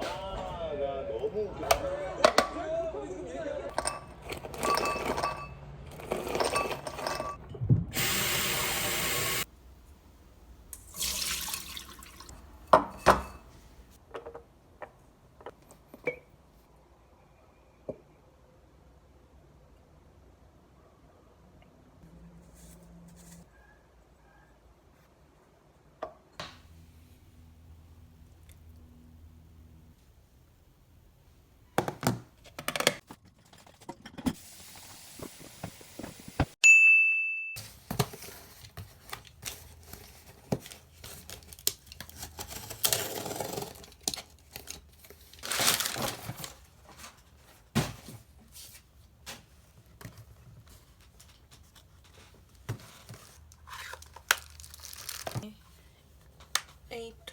아, 나 너무 웃겨.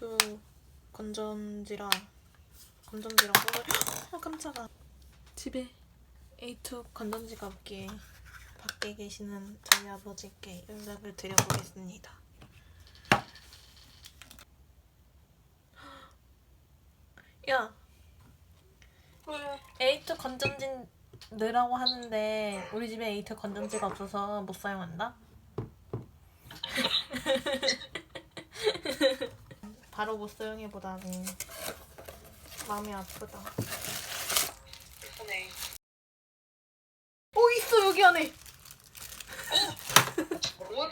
A2 건전지랑 건전지랑 꽂아 아 깜짝아. 집에 A2 건전지가 없기에 밖에 계시는 저희 아버지께 연락을 드려보겠습니다. 야! A2 건전지 넣으라고 하는데 우리 집에 A2 건전지가 없어서 못 사용한다 바로 못 사용해보다니 마음이 아프다. 네. 오 있어 여기 안에. 뭐야?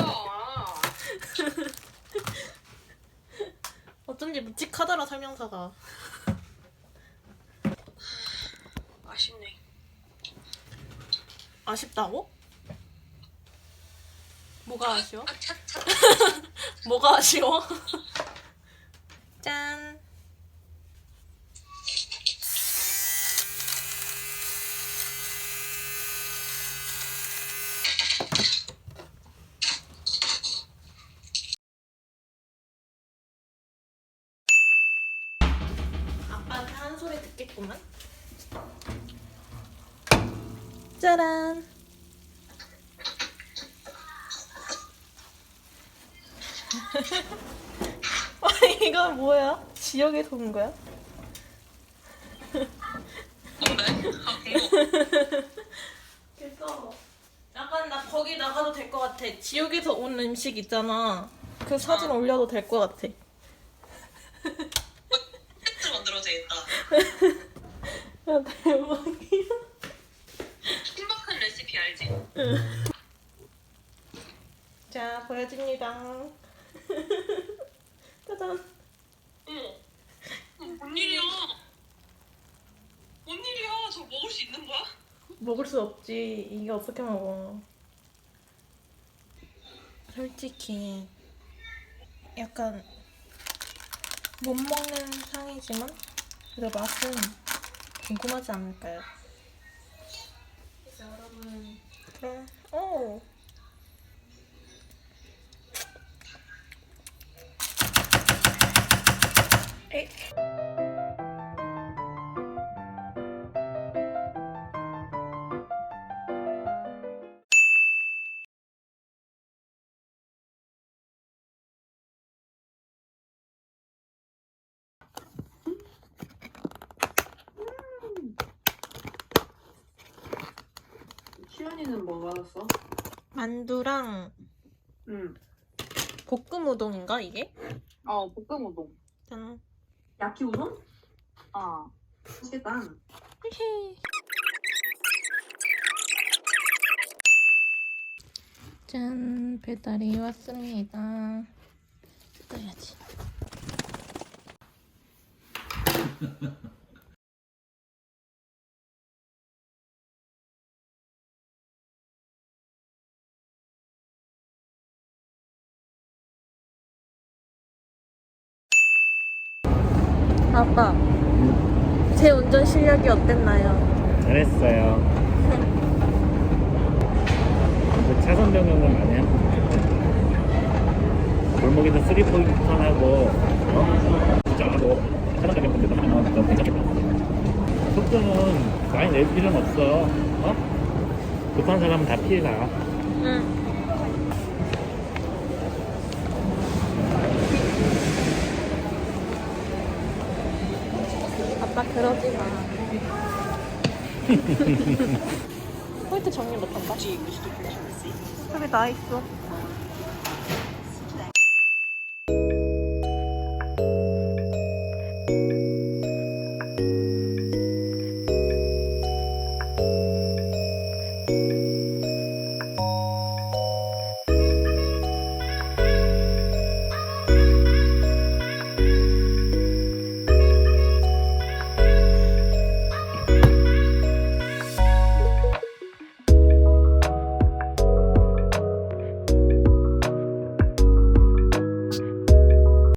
어쩐지 묵직하더라 설명서가. 아쉽네. 아쉽다고? 뭐가 아쉬워? 아, 차, 차. 뭐가 아쉬워? 짠. 아빠한테 듣겠구만. 짜란. 아니 이건 뭐야? 지역에서 온 거야? 그래서 약간 나 거기 나가도 될 것 같아. 지역에서 온 음식 있잖아. 그 사진 올려도 될 것 같아. 팩트 만들어도 되겠다. 야 대박이야. 신박한 레시피 알지? 자 보여줍니다. 짜잔. 어머. 어, 뭔 일이야? 뭔 일이야? 저 먹을 수 있는 거야? 먹을 수 없지. 이게 어떻게 먹어? 솔직히 약간 못 먹는 상이지만 그래도 맛은 궁금하지 않을까요? 여러분 그럼 오 에이. 시연이는 뭐 받았어? 만두랑 응. 볶음 우동인가 이게? 어, 볶음 우동. 짠. 야키 우동? 아, 맛있겠다. 히히. 짠 배달이 왔습니다. 뜯어야지. 아빠, 제 운전 실력이 어땠나요? 잘했어요. 그 차선 변경을 많이 하고 골목에서 쓰리 포인트 턴하고 어? 저하고 차선 변경 때도 많이 나오니까 괜찮겠다. 속도는 많이 낼 필요는 없어. 어? 급한 사람은 다 피해가. 응. 나 그러지 마. 포인트 정리 못한다. 여기 나 있어.